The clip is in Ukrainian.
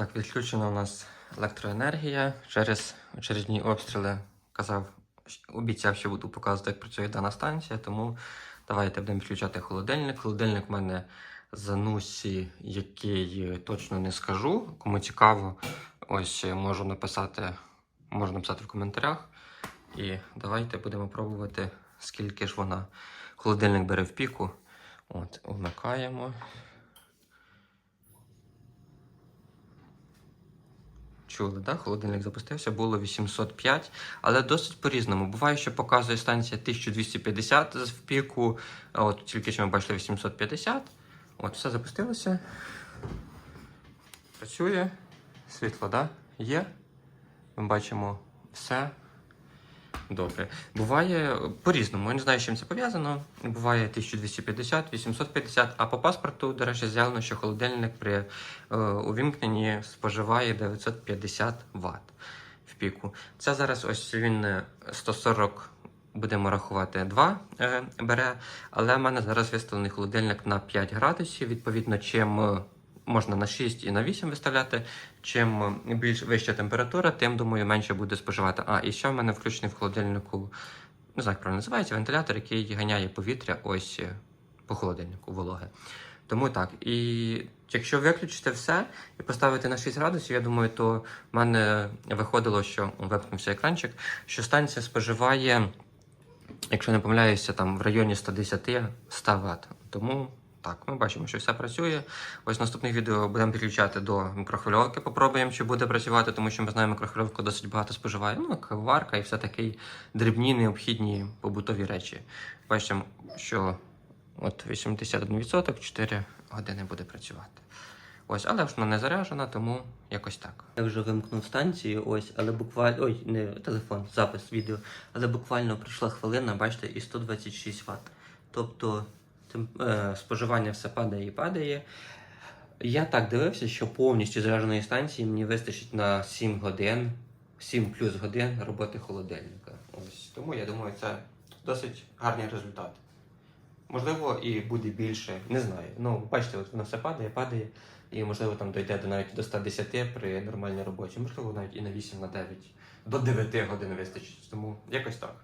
Так, відключена у нас електроенергія через очередні обстріли. Казав, обіцяв, що буду показувати, як працює дана станція, тому давайте будемо відключати холодильник. Холодильник в мене з Нусі, який точно не скажу. Кому цікаво, ось можу написати, можу написати в коментарях. І давайте будемо пробувати, скільки ж вона. Холодильник бере в піку. От, вмикаємо. Чули, да? холодильник запустився, було 805, але досить по-різному. Буває, що показує станція 1250 в піку, от тільки що ми бачили 850. От, все запустилося. Працює. Світло, да? Є. Ми бачимо все. Добре. Буває по-різному. Я не знаю, з чим це пов'язано. Буває 1250, 850, а по паспорту, до речі, з'явлено, що холодильник при е, увімкненні споживає 950 Вт в піку. Це зараз ось він е, 140, будемо рахувати, 2 е, бере, але в мене зараз виставлений холодильник на 5 градусів. Відповідно, чим е, можна на 6 і на 8 виставляти. Чим більш вища температура, тим, думаю, менше буде споживати. А, і ще в мене включений в холодильнику, не знаю, як правильно називається, вентилятор, який ганяє повітря ось е, по холодильнику вологе. Тому так. І якщо виключити все і поставити на 6 градусів, я думаю, то в мене виходило, що О, вимкнувся екранчик, що станція споживає, якщо не помиляюся, там в районі 110-100 Вт. Тому так, ми бачимо, що все працює. Ось наступних відео будемо підключати до мікрохвильовки, попробуємо, чи буде працювати, тому що ми знаємо, мікрохвильовка досить багато споживає. Ну, каварка і все такі дрібні, необхідні побутові речі. Бачимо, що от 81% 4 години буде працювати. Ось, але ж вона не заряджена, тому якось так. Я вже вимкнув станцію, ось, але буквально. Ой, не телефон, запис відео. Але буквально пройшла хвилина, бачите, і 126 Вт. Тобто споживання все падає і падає. Я так дивився, що повністю зарядженої станції мені вистачить на 7 годин, 7 плюс годин роботи холодильника. Ось тому я думаю, це досить гарний результат. Можливо, і буде більше, не знаю. Ну, бачите, от воно все падає, падає, і можливо там дойде до навіть до 110 при нормальній роботі. Можливо, навіть і на 8, на 9, до 9 годин вистачить. Тому якось так.